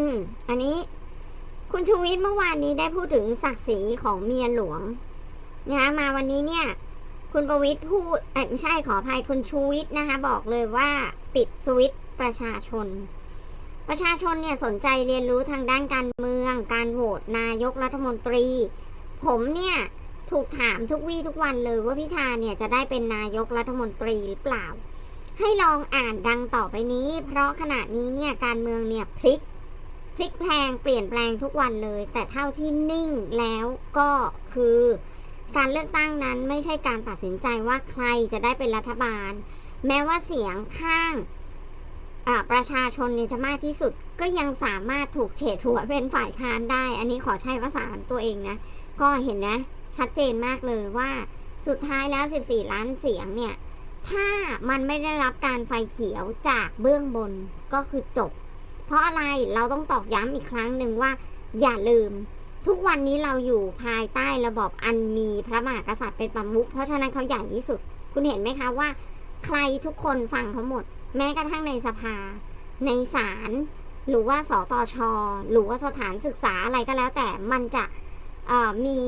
อืม อันนี้ คุณชูวิทย์เมื่อวานนี้ได้พูดถึงศักดิ์ศรีของเมียหลวงนะคะมาวันนี้เนี่ย คุณประวิทย์พูดไม่ใช่ขออภัยคุณชูวิทย์นะคะ บอกเลยว่าปิดสวิตช์ประชาชน ประชาชนเนี่ยสนใจเรียนรู้ทางด้านการเมือง การโหวตนายกรัฐมนตรี ผมเนี่ยถูกถามทุกวี่ทุกวันเลยว่าพิธาเนี่ยจะได้เป็นนายกรัฐมนตรีหรือเปล่า ให้ลองอ่านดังต่อไปนี้ เพราะขณะนี้เนี่ยการเมืองเนี่ยพลิก ลิกแพลงเปลี่ยนแปลงทุกวันเลย แต่เท่าที่นิ่งแล้วก็คือ การเลือกตั้งนั้นไม่ใช่การตัดสินใจว่าใครจะได้เป็นรัฐบาล แม้ว่าเสียงข้างประชาชนเนี่ยจะมากที่สุด ก็ยังสามารถถูกเฉดหัวเป็นฝ่ายค้านได้ อันนี้ขอใช้ภาษาตัวเองนะ ก็เห็นนะ ชัดเจนมากเลยว่าสุดท้ายแล้ว 14 ล้านเสียงเนี่ย ถ้ามันไม่ได้รับการไฟเขียวจากเบื้องบนก็คือจบ เพราะอะไรเราต้องตอกย้ำอีกครั้งหนึ่งว่า อย่าลืม ทุกวันนี้เราอยู่ภายใต้ระบอบอันมีพระมหากษัตริย์เป็นประมุขเพราะฉะนั้นเขาใหญ่ที่สุด คุณเห็นไหมคะว่า ใครทุกคนฟังเขาหมด แม้กระทั่งในสภา ในศาลหรือว่าสตชหรือว่าสถานศึกษาอะไรก็แล้ว แต่มันจะมี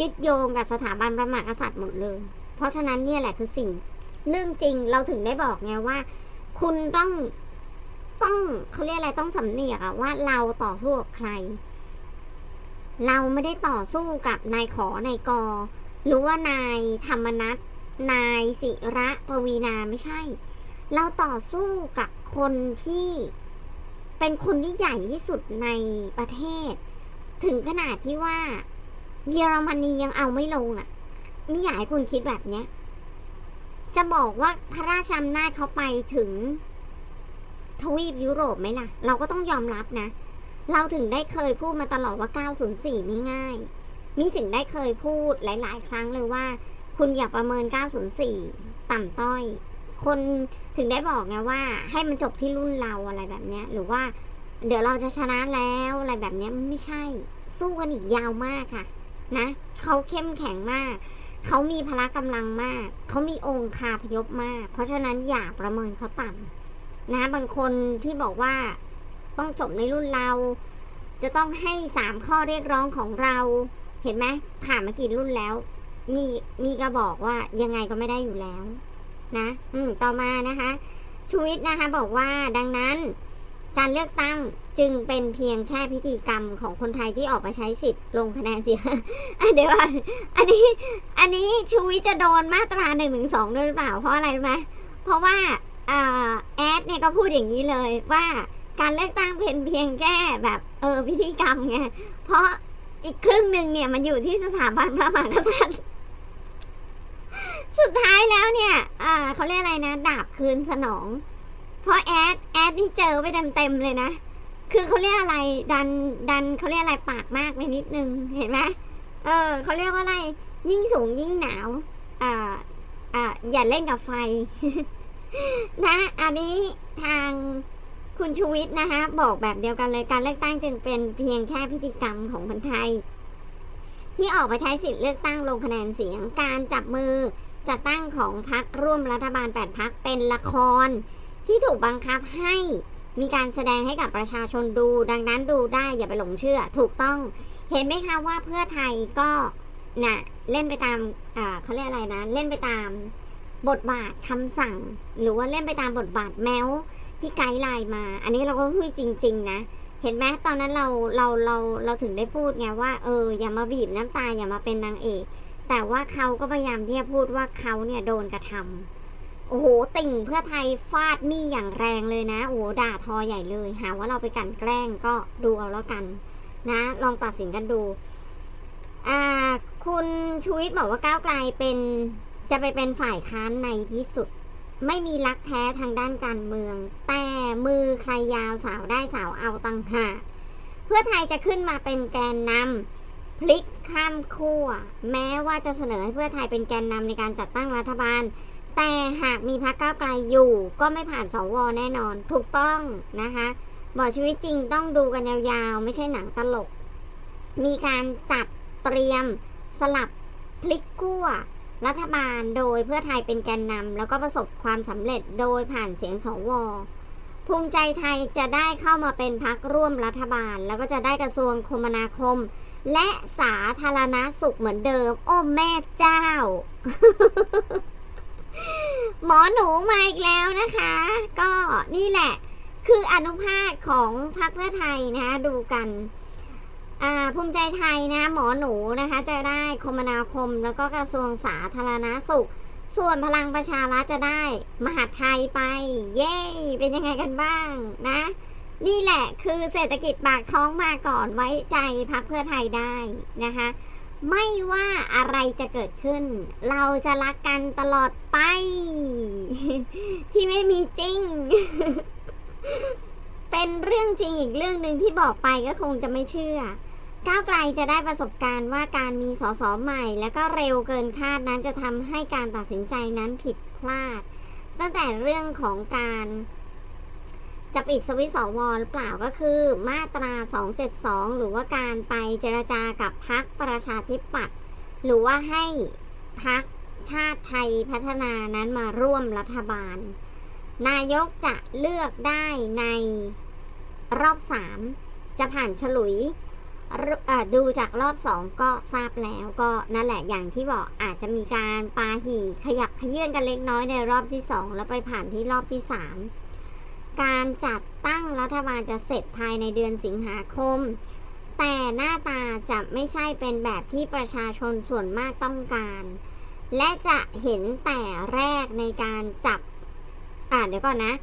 ยึดโยงกับสถาบันพระมหากษัตริย์หมดเลย เพราะฉะนั้นเนี่ยแหละคือสิ่งเรื่องจริงเราถึงได้บอกไงว่า คุณต้อง ต้องเขาเรียกอะไรต้องสำเนียกอะว่าเราต่อสู้กับใคร เราไม่ได้ต่อสู้กับนายขอนายกอหรือว่านายธรรมนัทนายศิระปวีนาไม่ใช่ เราต่อสู้กับคนที่เป็นคนที่ใหญ่ที่สุดในประเทศ ถึงขนาดที่ว่า เยอรมนียังเอาไม่ลงอะ่ะไม่อยากให้คุณคิดแบบเนี้ยจะบอกว่าพระราชอำนาจเขาไปถึง ทวีปยุโรปไหมล่ะ เราก็ต้องยอมรับนะ เราถึงได้เคยพูดมาตลอดว่า 904 ไม่ง่าย มีถึงได้เคยพูดหลาย ๆ ครั้งเลยว่า คุณอย่าประเมิน 904 ต่ำต้อย คนถึงได้บอกไงว่า ให้มันจบที่รุ่นเราอะไรแบบนี้หรือว่า เดี๋ยวเราจะชนะแล้วอะไรแบบนี้ยไม่ใช่ สู้กันอีกยาวมากค่ะ นะเขาเข้มแข็งมากเขามีพละกำลังมาก เขามีองค์คาพยพมาก เพราะฉะนั้นอย่าประเมินเขาต่ำ นะบางคนที่บอกว่าต้องจบในรุ่นเรา จะต้องให้สามข้อเรียกร้องของเรา เห็นไหมผ่านมากี่รุ่นแล้ว มีมีก็บอกว่ายังไงก็ไม่ได้อยู่แล้ว นะ อืมต่อมานะคะชูวิทย์นะคะบอกว่าดังนั้น การเลือกตั้งจึงเป็นเพียงแค่พิธีกรรมของคนไทยที่ออกมาใช้สิทธิ์ลงคะแนนเสียงเดี๋ยวอนอันนี้ อันนี้ชูวิทย์จะโดนมาตราหนึ่งหนึ่งสองด้วยหรือเปล่าเพราะอะไรรู้ไหมเพราะว่า แอดเนี่ยก็พูดอย่างนี้เลยว่าการเลือกตั้งเป็นเพียงแค่แบบเออพิธีกรรมไง เพราะอีกครึ่งหนึ่งเนี่ยมันอยู่ที่สถาบันพระมหากษัตริย์ สุดท้ายแล้วเนี่ยอ่าเขาเรียกอะไรนะ ดาบคืนสนอง เพราะแอดแอดนี่เจอไปเต็มๆเลยนะ คือเขาเรียกอะไรดันดันเขาเรียกอะไรปากมากไปนิดนึง เห็นไหมเออเขาเรียกว่าอะไร ยิ่งสูงยิ่งหนาว อ่าอ่าอย่าเล่นกับไฟ นะ อันนี้ทางคุณชูวิทย์นะคะบอกแบบเดียวกันเลยการเลือกตั้งจึงเป็นเพียงแค่พิธีกรรมของคนไทย ที่ออกไปใช้สิทธิ์เลือกตั้งลงคะแนนเสียง การจับมือจัดตั้งของพรรคร่วมรัฐบาล 8พักเป็นละคร ที่ถูกบังคับให้มีการแสดงให้กับประชาชนดู ดังนั้นดูได้อย่าไปหลงเชื่อ ถูกต้องเห็นไหมคะว่าเพื่อไทยก็น่ะเล่นไปตามเขาเรียกอะไรนะ เล่นไปตาม บทบาทคำสั่ง หรือว่าเล่นไปตามบทบาทแมวที่ไกด์ไลน์มา อันนี้เราก็พูดจริง ๆ นะ เห็นไหมตอนนั้นเราเราเราเราถึงได้พูดไงว่าเอออย่ามาบีบน้ำตาอย่ามาเป็นนางเอก แต่ว่าเขาก็พยายามที่จะพูดว่าเขาเนี่ยโดนกระทำโอ้โห ติ่งเพื่อไทยฟาดมี่อย่างแรงเลยนะ โอ้โหด่าทอใหญ่เลย หาว่าเราไปกันแกล้งก็ดูเอาแล้วกัน นะ ลองตัดสินกันดู อ่า คุณชูวิทย์บอกว่าก้าวไกลเป็น จะไปเป็นฝ่ายค้านในที่สุด ไม่มีรักแท้ทางด้านการเมือง แต่มือใครยาวสาวได้สาวเอาตังหากเพื่อไทยจะขึ้นมาเป็นแกนนำพลิกข้ามขั้วแม้ว่าจะเสนอให้เพื่อไทยเป็นแกนนำในการจัดตั้งรัฐบาล แต่หากมีพรรคก้าวไกลอยู่ ก็ไม่ผ่านสวแน่นอน ถูกต้องนะคะบอกชีวิตจริงต้องดูกันยาวๆ ไม่ใช่หนังตลก มีการจัดเตรียมสลับพลิกขั้ว รัฐบาลโดยเพื่อไทยเป็นแกนนำแล้วก็ประสบความสำเร็จโดยผ่านเสียงสวภูมิใจไทยจะได้เข้ามาเป็นพักร่วมรัฐบาล แล้วก็จะได้กระทรวงคมนาคม และสาธารณสุขเหมือนเดิม โอ้แม่เจ้า หมอหนูมาอีกแล้วนะคะ ก็นี่แหละ คืออนุภาคของพรรคเพื่อไทยนะคะดูกัน ภูมิใจไทยนะหมอหนูนะคะจะได้คมนาคมแล้วก็กระทรวงสาธารณสุข ส่วนพลังประชารัฐจะได้มหาไทยไป เย้ เป็นยังไงกันบ้างนะนี่แหละคือเศรษฐกิจปากท้องมาก่อนไว้ใจพักเพื่อไทยได้นะคะ ไม่ว่าอะไรจะเกิดขึ้น เราจะรักกันตลอดไป ที่ไม่มีจริง เป็นเรื่องจริงอีกเรื่องหนึ่งที่บอกไปก็คงจะไม่เชื่อ ก้าวไกลจะได้ประสบการณ์ว่าการมีสสใหม่ แล้วก็เร็วเกินคาดนั้นจะทำให้การตัดสินใจนั้นผิดพลาด ตั้งแต่เรื่องของการจะปิดสวิตสวหรือเปล่าก็คือมาตรา 272 หรือว่าการไปเจรจากับพักประชาธิปัตย์หรือว่าให้พักชาติไทยพัฒนานั้นมาร่วมรัฐบาล นายกจะเลือกได้ในรอบ 3 จะผ่านฉลุย ดูจากรอบสองก็ทราบแล้วก็นั่นแหละอย่างที่บอกอาจจะมีการปาหี่ขยับขยื่นกันเล็กน้อยในรอบที่สองแล้วไปผ่านที่รอบที่สามการจัดตั้งรัฐบาลจะเสร็จภายในเดือนสิงหาคม แต่หน้าตาจะไม่ใช่เป็นแบบที่ประชาชนส่วนมากต้องการ และจะเห็นแต่แรกในการจับอ่าเดี๋ยวก่อนนะ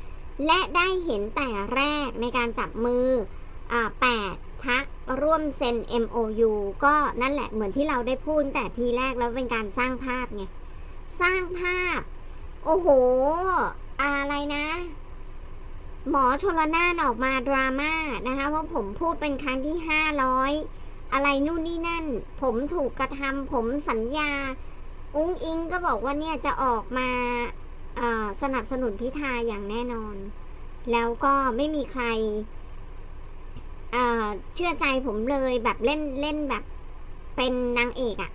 และได้เห็นแต่แรกในการจับมืออ่าแปด พักร่วมเซ็น MOU ก็นั่นแหละเหมือนที่เราได้พูดแต่ทีแรกแล้วเป็นการสร้างภาพไง สร้างภาพ โอ้โห อะไรนะ หมอชลนานออกมาดราม่านะคะว่าผมพูดเป็นครั้งที่ห้าร้อยอะไรนู่นนี่นั่น ผมถูกกระทำผมสัญญา อุ้งอิงก็บอกว่าเนี่ยจะออกมาสนับสนุนพิธาอย่างแน่นอน แล้วก็ไม่มีใคร เชื่อใจผมเลยแบบเล่นเล่นแบบเป็นนางเอกอะ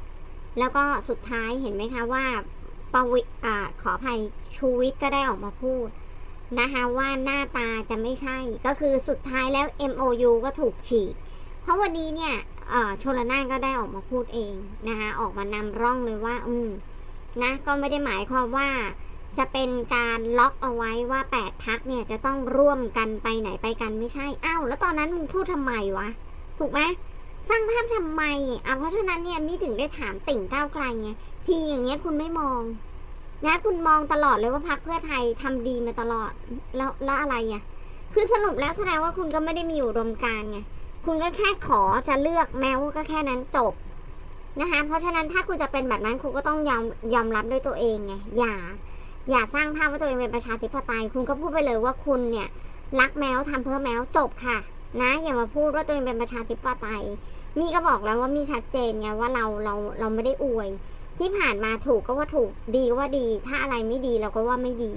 แล้วก็สุดท้ายเห็นไหมคะว่าปวิอ่าขออภัยชูวิทย์ก็ได้ออกมาพูดนะคะว่าหน้าตาจะไม่ใช่ ก็คือสุดท้ายแล้ว MOU ก็ถูกฉีก เพราะวันนี้เนี่ยเอ่อชลนานก็ได้ออกมาพูดเองนะคะออกมานำร่องเลยว่า อืมนะก็ไม่ได้หมายความว่า จะเป็นการล็อกเอาไว้ว่าแปดพักเนี่ยจะต้องร่วมกันไปไหนไปกันไม่ใช่อ้าวแล้วตอนนั้นมึงพูดทำไมวะ ถูกไหมสร้างภาพทำไมอะเพราะฉะนั้นเนี่ยมีถึงได้ถามติ่งก้าวไกลไงทีอย่างเงี้ยคุณไม่มองนะคุณมองตลอดเลยว่าพักเพื่อไทยทำดีมาตลอดแล้วแล้วอะไรอะคือสรุปแล้วแสดงว่าคุณก็ไม่ได้มีอุดมการณ์ไงคุณก็แค่ขอจะเลือกแม้ว่าก็แค่นั้นจบนะคะเพราะฉะนั้นถ้าคุณจะเป็นแบบนั้นคุณก็ต้องยอมยอมรับด้วยตัวเองไงอย่า อย่าสร้างภาพว่าตัวเองเป็นประชาธิปไตย คุณก็พูดไปเลยว่าคุณเนี่ยรักแมวทำเพื่อแมวจบค่ะ นะ อย่ามาพูดว่าตัวเองเป็นประชาธิปไตย มีก็บอกแล้วว่ามีชัดเจนไงว่าเราเราเราไม่ได้อวย ที่ผ่านมาถูกก็ว่าถูกดีก็ว่าดี ถ้าอะไรไม่ดีเราก็ว่าไม่ดี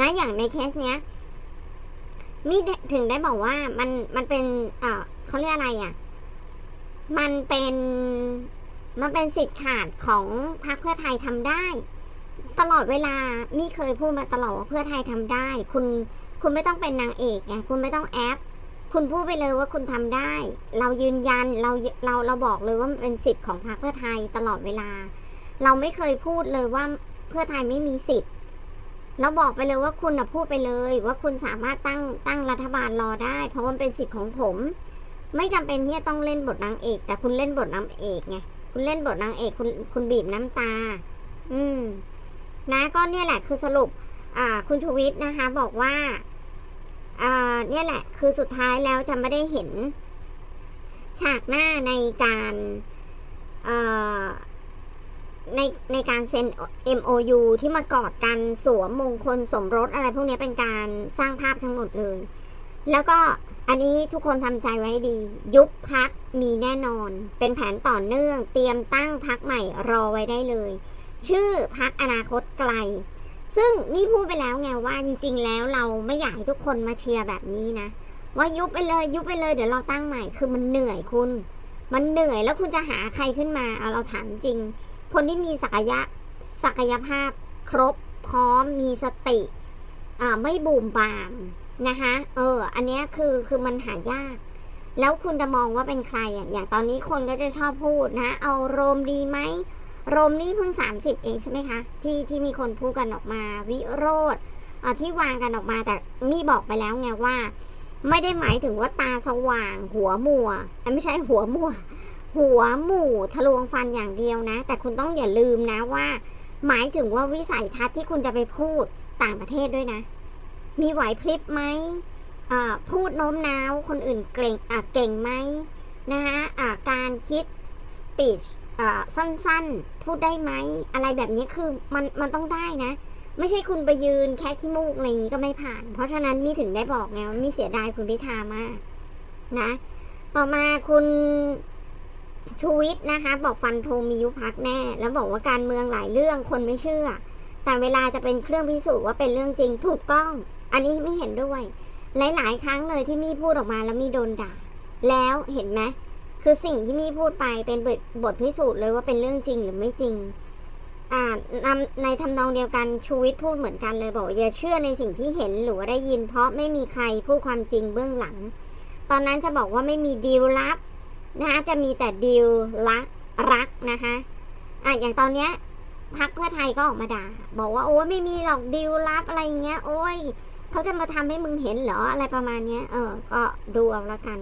นะอย่างในเคสเนี้ยมีถึงได้บอกว่ามันมันเป็นเออเขาเรียกอะไรอะ มันเป็นมันเป็นสิทธิ์ขาดของพรรคเพื่อไทยทำได้ ตลอดเวลามี่เคยพูดมาตลอดว่าเพื่อไทยทำได้ คุณคุณไม่ต้องเป็นนางเอกไงคุณไม่ต้องแอป คุณพูดไปเลยว่าคุณทำได้ เรายืนยันเราเราเราบอกเลยว่ามันเป็นสิทธิ์ของพรรคเพื่อไทยตลอดเวลา เราไม่เคยพูดเลยว่าเพื่อไทยไม่มีสิทธิ์เราบอกไปเลยว่าคุณนะพูดไปเลย ว่าคุณสามารถตั้งตั้งรัฐบาลรอได้ เพราะมันเป็นสิทธิ์ของผม ไม่จำเป็นที่จะต้องเล่นบทนางเอก แต่คุณเล่นบทนางเอกไงคุณเล่นบทนางเอกคุณคุณบีบน้ำตา อืม นะก็เนี่ยแหละคือสรุปคุณชูวิทย์นะคะบอกว่าเนี่ยแหละคือสุดท้ายแล้วจะไม่ได้เห็น ฉากหน้าในการในในการเซ็น MOU ที่มากอดกันสวมมงคลสมรสอะไรพวกนี้เป็นการสร้างภาพทั้งหมดเลย แล้วก็อันนี้ทุกคนทำใจไว้ดี ยุบพักมีแน่นอน เป็นแผนต่อเนื่อง เตรียมตั้งพักใหม่รอไว้ได้เลย ชื่อพักอนาคตไกล ซึ่งนี่พูดไปแล้วไงว่าจริงๆแล้วเราไม่อยากให้ทุกคนมาเชียร์แบบนี้นะ ว่ายุบไปเลยยุบไปเลยเดี๋ยวเราตั้งใหม่คือมันเหนื่อยคุณ มันเหนื่อยแล้วคุณจะหาใครขึ้นมาเอาเราถามจริง คนที่มีศักยะศักยภาพครบพร้อมมีสติอ่าไม่บูมบามนะคะเออ อันนี้คือคือมันหายาก แล้วคุณจะมองว่าเป็นใครอะอย่างตอนนี้คนก็จะชอบพูดนะ เอาโรมดีไหม รมนี่เพิ่ง 30 เองใช่ไหมคะที่ที่มีคนพูดกันออกมาวิโรธที่วางกันออกมาแต่มีบอกไปแล้วไงว่า ไม่ได้หมายถึงว่าตาสว่าง หัวมัวไม่ใช่หัวมัว หัวหมู่ทะลวงฟันอย่างเดียวนะ แต่คุณต้องอย่าลืมนะว่า หมายถึงว่าวิสัยทัศน์ที่คุณจะไปพูดต่างประเทศด้วยนะ มีไหวพริบไหมพูดโน้มน้าวคนอื่นเก่งเก่งไหมนะคะอ่าการคิดสปีชอ่า สั้นๆ พูดได้ไหม อะไรแบบนี้คือมันมันต้องได้นะ ไม่ใช่คุณไปยืนแค่ขี้มูกอะไรอย่างนี้ก็ไม่ผ่าน เพราะฉะนั้นมีถึงได้บอกไงว่ามีเสียดายคุณพิธามากนะ ต่อมาคุณชูวิทย์นะคะ บอกฟันโทมียุพักแน่ แล้วบอกว่าการเมืองหลายเรื่องคนไม่เชื่อ แต่เวลาจะเป็นเครื่องพิสูจน์ว่าเป็นเรื่องจริงถูกต้อง อันนี้ไม่เห็นด้วย หลาย ๆ ครั้งเลยที่มีพูดออกมาแล้วมีโดนด่า แล้วเห็นไหม คือสิ่งที่มี่พูดไปเป็นบทบทพิสูจน์เลยว่าเป็นเรื่องจริงหรือไม่จริง อ่านำในทำนองเดียวกันชูวิทย์พูดเหมือนกันเลยบอกอย่าเชื่อในสิ่งที่เห็นหรือว่าได้ยิน เพราะไม่มีใครพูดความจริงเบื้องหลัง ตอนนั้นจะบอกว่าไม่มีดีลลับนะคะจะมีแต่ดีลลักรักนะคะอะอย่างตอนเนี้ยพักเพื่อไทยก็ออกมาด่า บอกว่าโอ้ยไม่มีหรอกดีลลับอะไรเงี้ย โอ้ยเขาจะมาทำให้มึงเห็นเหรออะไรประมาณเนี้ย เออ ก็ดูเอาละกัน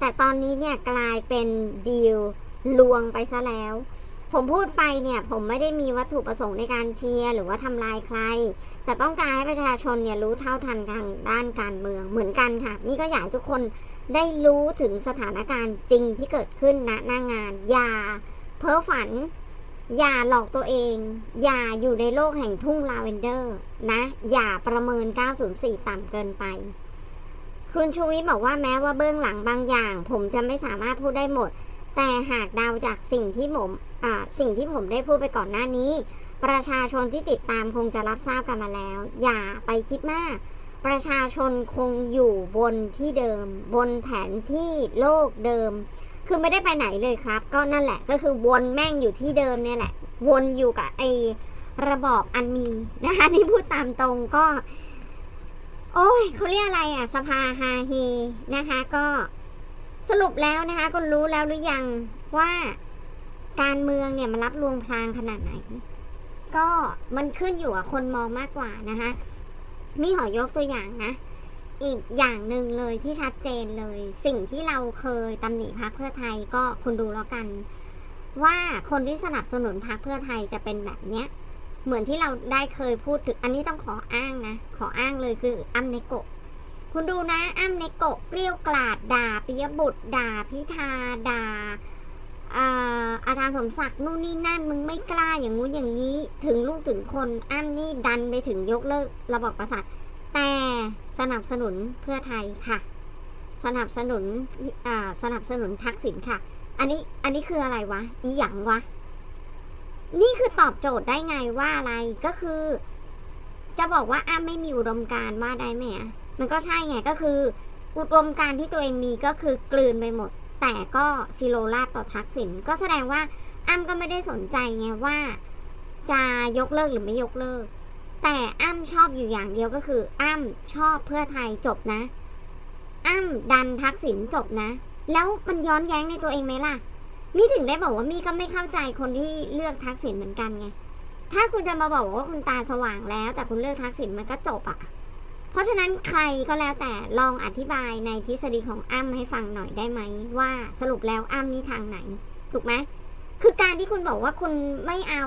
แต่ตอนนี้เนี่ยกลายเป็นดีลลวงไปซะแล้ว ผมพูดไปเนี่ยผมไม่ได้มีวัตถุประสงค์ในการเชียร์หรือว่าทำลายใคร แต่ต้องการให้ประชาชนเนี่ยรู้เท่าทันทางด้านการเมืองเหมือนกันค่ะ นี่ก็อยากให้ทุกคนได้รู้ถึงสถานการณ์จริงที่เกิดขึ้นณหน้างาน อย่าเพ้อฝัน อย่าหลอกตัวเอง อย่าอยู่ในโลกแห่งทุ่งลาเวนเดอร์นะ อย่าประเมิน 904 ต่ำเกินไป คุณชูวิทย์บอกว่าแม้ว่าเบื้องหลังบางอย่าง ผมจะไม่สามารถพูดได้หมด แต่หากเดาจากสิ่งที่ผมสิ่งที่ผมได้พูดไปก่อนหน้านี้ ประชาชนที่ติดตามคงจะรับทราบกันมาแล้ว อย่าไปคิดมาก ประชาชนคงอยู่บนที่เดิม บนแผนที่โลกเดิม คือไม่ได้ไปไหนเลยครับ ก็นั่นแหละก็คือวนแม่งอยู่ที่เดิมเนี่ยแหละ วนอยู่กับไอระบอบอันมีนะคะนี่พูดตามตรงก็ โอ้ยเขาเรียกอะไรอะ สภาฮาเฮนะคะก็สรุปแล้วนะคะ ก็รู้แล้วหรือยังว่าการเมืองเนี่ยมันรับลวงพลางขนาดไหน ก็มันขึ้นอยู่กับคนมองมากกว่านะคะมีขอยกตัวอย่างนะ อีกอย่างหนึ่งเลยที่ชัดเจนเลย สิ่งที่เราเคยตำหนิพรรคเพื่อไทยก็คุณดูแล้วกัน ว่าคนที่สนับสนุนพรรคเพื่อไทยจะเป็นแบบเนี้ย เหมือนที่เราได้เคยพูดถึงอันนี้ต้องขออ้างนะ ขออ้างเลยคืออ้ำเนโกะคุณดูนะอ้ำเนโกะเปรี้ยวกราดด่าปิยบุตรด่าพิธาด่าอาจารย์สมศักดิ์นู่นนี่นั่นมึงไม่กล้าอย่างงู้นอย่างนี้ ถึงลูกถึงคนอ้ำนี่ดันไปถึงยกเลิกระบบประสาทแต่สนับสนุนเพื่อไทยค่ะ สนับสนุนสนับสนุนทักษิณค่ะ อันนี้อันนี้คืออะไรวะอีหยังวะ นี่คือตอบโจทย์ได้ไงว่าอะไรก็คือ จะบอกว่าอ้ำไม่มีอุดมการณ์ว่าได้ไหมอะมันก็ใช่ไงก็คือ อุดมการณ์ที่ตัวเองมีก็คือกลืนไปหมด แต่ก็ซิโรราบต่อทักษิณก็แสดงว่าอ้ำก็ไม่ได้สนใจไงว่า จะยกเลิกหรือไม่ยกเลิก แต่อ้ำชอบอยู่อย่างเดียวก็คือ อ้ำชอบเพื่อไทยจบนะ อ้ำดันทักษิณจบนะ แล้วมันย้อนแย้งในตัวเองไหมล่ะ มี่ถึงได้บอกว่ามี่ก็ไม่เข้าใจคนที่เลือกทักษิณเหมือนกันไง ถ้าคุณจะมาบอกว่าคุณตาสว่างแล้ว แต่คุณเลือกทักษิณมันก็จบอะเพราะฉะนั้นใครก็แล้วแต่ลองอธิบายในทฤษฎีของอ้ำให้ฟังหน่อยได้ไหมว่าสรุปแล้วอ้ำนี่ทางไหน ถูกไหมคือการที่คุณบอกว่าคุณไม่เอา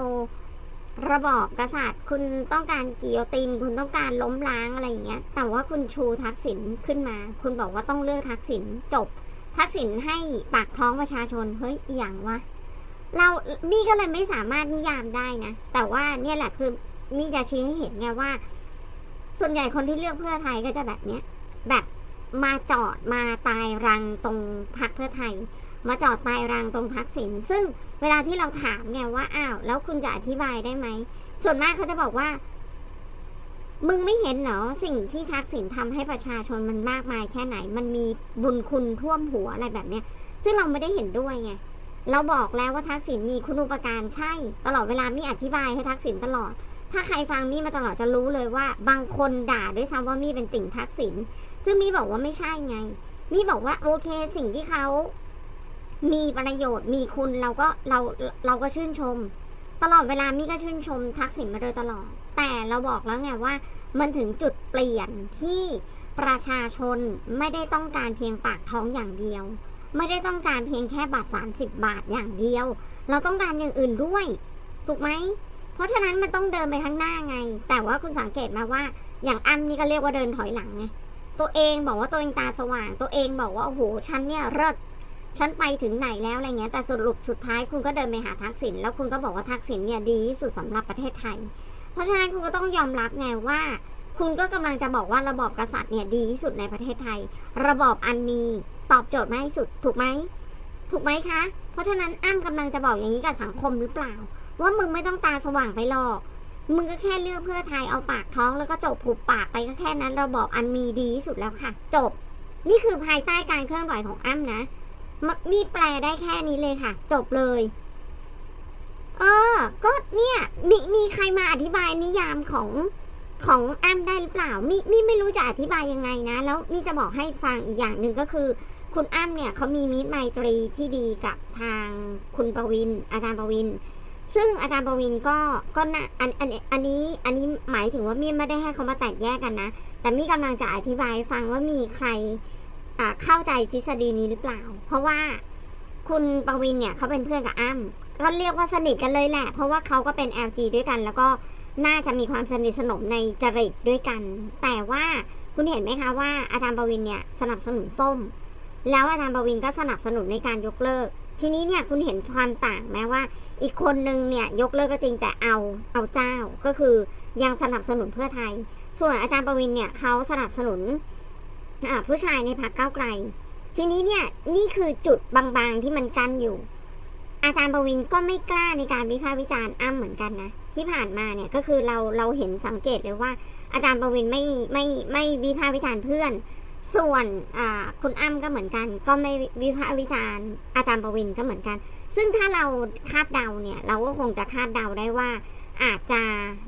ระบอบกษัตริย์ คุณต้องการกิโยติน คุณต้องการล้มล้างอะไรอย่างเงี้ย แต่ว่าคุณชูทักษิณขึ้นมา คุณบอกว่าต้องเลือกทักษิณจบ ทักษิณให้ปากท้องประชาชนเฮ้ยอย่างวะเรามี่ก็เลยไม่สามารถนิยามได้นะ แต่ว่าเนี่ยแหละคือมี่จะชี้ให้เห็นไงว่า ส่วนใหญ่คนที่เลือกเพื่อไทยก็จะแบบเนี้ยแบบมาจอดมาตายรังตรงพักเพื่อไทย มาจอดตายรังตรงทักษิณซึ่งเวลาที่เราถามไงว่าอ้าวแล้วคุณจะอธิบายได้ไหมส่วนมากเขาจะบอกว่า มึงไม่เห็นเหรอสิ่งที่ทักษิณทำให้ประชาชนมันมากมายแค่ไหน มันมีบุญคุณท่วมหัวอะไรแบบเนี้ย ซึ่งเราไม่ได้เห็นด้วยไงเราบอกแล้วว่าทักษิณมีคุณูปการใช่ ตลอดเวลามีอธิบายให้ทักษิณตลอด ถ้าใครฟังมี่มาตลอดจะรู้เลยว่า บางคนด่าด้วยซ้ำว่ามี่เป็นติ่งทักษิณซึ่งมี่บอกว่าไม่ใช่ไง มี่บอกว่าโอเคสิ่งที่เขา มีประโยชน์มีคุณเราก็เราเราก็ชื่นชม ตลอดเวลามี่ก็ชื่นชมทักษิณมาโดยตลอด แต่เราบอกแล้วไงว่า มันถึงจุดเปลี่ยนที่ประชาชนไม่ได้ต้องการเพียงปากท้องอย่างเดียว ไม่ได้ต้องการเพียงแค่บาท 30 บาทอย่างเดียว เราต้องการอย่างอื่นด้วย ถูกไหมเพราะฉะนั้นมันต้องเดินไปข้างหน้าไง แต่ว่าคุณสังเกตมาว่า อย่างอ้ำนี่ก็เรียกว่าเดินถอยหลังไงตัวเองบอกว่าตัวเองตาสว่าง ตัวเองบอกว่าโอ้โหฉันเนี่ยเลิศฉันไปถึงไหนแล้วอะไรเงี้ยแต่สรุปสุดท้ายคุณก็เดินไปหาทักษิณแล้วคุณก็บอกว่าทักษิณเนี่ยดีที่สุดสำหรับประเทศไทย เพราะฉะนั้นคุณก็ต้องยอมรับไงว่า คุณก็กำลังจะบอกว่าระบอบกษัตริย์เนี่ยดีที่สุดในประเทศไทย ระบอบอันมีตอบโจทย์มากที่สุดถูกไหมถูกไหมคะ เพราะฉะนั้นอ้ำกำลังจะบอกอย่างนี้กับสังคมหรือเปล่า ว่ามึงไม่ต้องตาสว่างไปหรอกมึงก็แค่เลือกเพื่อไทยเอาปากท้องแล้วก็จบผูกปากไปก็แค่นั้นระบอบอันมีดีที่สุดแล้วค่ะ จบ นี่คือภายใต้การเคลื่อนไหวของอ้ำนะมมีแปลได้แค่นี้เลยค่ะ จบเลย เออ ก็เนี่ยมีมีใครมาอธิบายนิยามของของอ้ำได้หรือเปล่ามีมีไม่รู้จะอธิบายยังไงนะ แล้วมีจะบอกให้ฟังอีกอย่างหนึ่งก็คือ คุณอ้ำเนี่ยเขามีมิตรไมตรีที่ดีกับทางคุณประวิน อาจารย์ประวิน ซึ่งอาจารย์ประวินก็ก็น่าอันอันอันนี้อันนี้หมายถึงว่ามีไม่ได้ให้เขามาแตกแยกกันนะ แต่มี่กำลังจะอธิบายฟังว่ามีใครอ่าเข้าใจทฤษฎีนี้หรือเปล่า เพราะว่าคุณประวินเนี่ยเขาเป็นเพื่อนกับอ้ำ ก็เรียกว่าสนิทกันเลยแหละ เพราะว่าเขาก็เป็น LG ด้วยกัน แล้วก็น่าจะมีความสนิทสนมในจริตด้วยกัน แต่ว่าคุณเห็นไหมคะว่าอาจารย์ประวินเนี่ยสนับสนุนส้ม แล้วอาจารย์ประวินก็สนับสนุนในการยกเลิก ทีนี้เนี่ยคุณเห็นความต่างไหมว่า อีกคนนึงเนี่ยยกเลิกก็จริงแต่เอาเอาเจ้าก็คือยังสนับสนุนเพื่อไทย ส่วนอาจารย์ประวินเนี่ยเขาสนับสนุนผู้ชายในพรรคก้าวไกล ทีนี้เนี่ยนี่คือจุดบางๆที่มันกั้นอยู่ อาจารย์ประวินก็ไม่กล้าในการวิพากษ์วิจารณ์อ้ำเหมือนกันนะที่ผ่านมาเนี่ยก็คือเราเราเห็นสังเกตเลยว่า อาจารย์ประวินไม่ไม่ไม่วิพากษ์วิจารณ์เพื่อน ส่วนคุณอ้ำก็เหมือนกัน ก็ไม่วิพากษ์วิจารณ์อาจารย์ประวินก็เหมือนกัน ซึ่งถ้าเราคาดเดาเนี่ยเราก็คงจะคาดเดาได้ว่า อาจจะ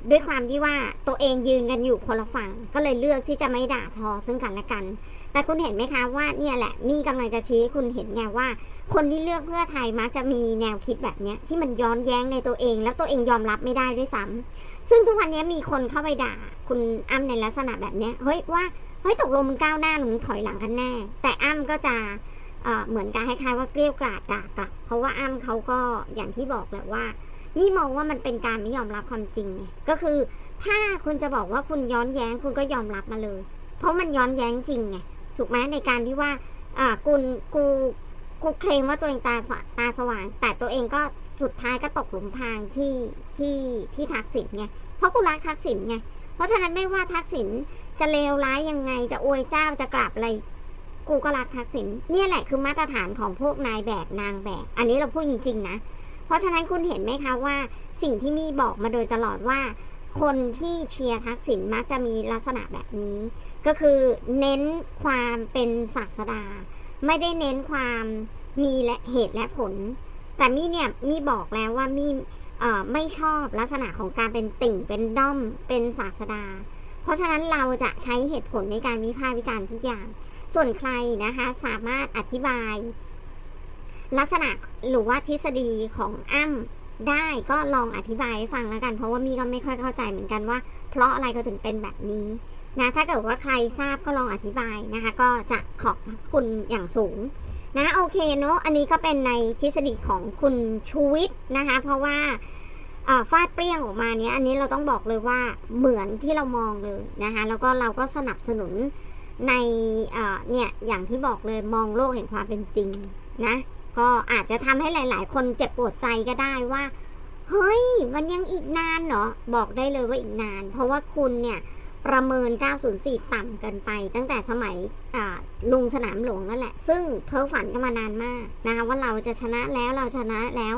ด้วยความที่ว่าตัวเองยืนกันอยู่คนละฝั่ง ก็เลยเลือกที่จะไม่ด่าทอซึ่งกันและกัน แต่คุณเห็นไหมคะว่าเนี่ยแหละมีกำลังจะชี้คุณเห็นไงว่า คนที่เลือกเพื่อไทยมักจะมีแนวคิดแบบเนี้ยที่มันย้อนแย้งในตัวเอง แล้วตัวเองยอมรับไม่ได้ด้วยซ้ำซึ่งทุกวันนี้มีคนเข้าไปด่า คุณอ้ำในลักษณะแบบเนี้ยเฮ้ยว่าเฮ้ยตกลงมึงก้าวหน้าหรือมึงถอยหลังกันแน่ แต่อ้ำก็จะเเหมือนกับคล้ายๆว่าเกลี้ยกล่อดด่ากลับ เพราะว่าอ้ำเขาก็อย่างที่บอกแหละว่า นี่มองว่ามันเป็นการไม่ยอมรับความจริงไงก็คือ ถ้าคุณจะบอกว่าคุณย้อนแย้งคุณก็ยอมรับมาเลย เพราะมันย้อนแย้งจริงไงถูกไหมในการที่ว่าอ่ากูกูกูเคลมว่าตัวเองตาตาสว่าง แต่ตัวเองก็สุดท้ายก็ตกหลุมพรางที่ที่ที่ทักษิณไงเพราะกูรักทักษิณไงเพราะฉะนั้นไม่ว่าทักษิณจะเลวร้ายยังไงจะอวยเจ้าจะกลับอะไรกูก็รักทักษิณเนี่ยแหละคือมาตรฐานของพวกนายแบบนางแบบอันนี้เราพูดจริง ๆ นะ เพราะฉะนั้นคุณเห็นไหมคะว่าสิ่งที่มีบอกมาโดยตลอดว่า คนที่เชียร์ทักษิณมักจะมีลักษณะแบบนี้ ก็คือเน้นความเป็นศาสดา ไม่ได้เน้นความมีและเหตุและผล แต่มี่เนี่ยมี่บอกแล้วว่ามี่ไม่ชอบลักษณะของการเป็นติ่งเป็นด้อมเป็นศาสดา เพราะฉะนั้นเราจะใช้เหตุผลในการวิพากษ์วิจารณ์ทุกอย่าง ส่วนใครนะคะสามารถอธิบาย ลักษณะหรือว่าทฤษฎีของอ้ำได้ก็ลองอธิบายให้ฟังแล้วกัน เพราะว่ามีก็ไม่ค่อยเข้าใจเหมือนกันว่า เพราะอะไรเขาถึงเป็นแบบนี้นะถ้าเกิดว่าใครทราบก็ลองอธิบายนะคะ ก็จะขอบคุณอย่างสูงนะโอเคเนอะอันนี้ก็เป็นในทฤษฎีของคุณชูวิทย์นะคะ เพราะว่าฟาดเปรี้ยงออกมาเนี้ยอันนี้เราต้องบอกเลยว่าเหมือนที่เรามองเลยนะคะแล้วก็เราก็สนับสนุนในเอ่อเนี่ยอย่างที่บอกเลยมองโลกแห่งความเป็นจริงนะ ก็อาจจะทำให้หลาย ๆ คนเจ็บปวดใจก็ได้ว่า เฮ้ย มันยังอีกนานเนาะบอกได้เลยว่าอีกนาน เพราะว่าคุณเนี่ยประเมิน 904 ต่ำเกินไป ตั้งแต่สมัยลุงสนามหลวงนั่นแหละ ซึ่งเพ้อฝันกันมานานมากนะคะว่าเราจะชนะแล้วเราชนะแล้ว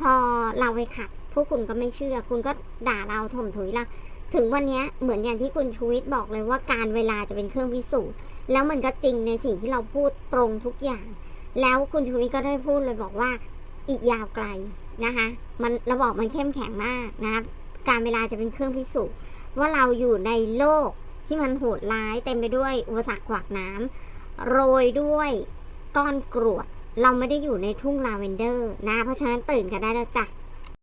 พอเราไปขัดพวกคุณก็ไม่เชื่อ คุณก็ด่าเราถมถุยเราถึงวันนี้เหมือนอย่างที่คุณชูวิทย์บอกเลยว่าการเวลาจะเป็นเครื่องพิสูจน์แล้วมันก็จริงในสิ่งที่เราพูดตรงทุกอย่าง แล้วคุณชูวิทย์ก็ได้พูดเลยบอกว่าอีกยาวไกลนะคะ มันระบอกมันเข้มแข็งมากนะครับ การเวลาจะเป็นเครื่องพิสูจน์ว่าเราอยู่ในโลกที่มันโหดร้ายเต็มไปด้วยอุปสรรคขวากน้ำโรยด้วยก้อนกรวด เราไม่ได้อยู่ในทุ่งลาเวนเดอร์นะ เพราะฉะนั้นตื่นกันได้แล้วจ้ะ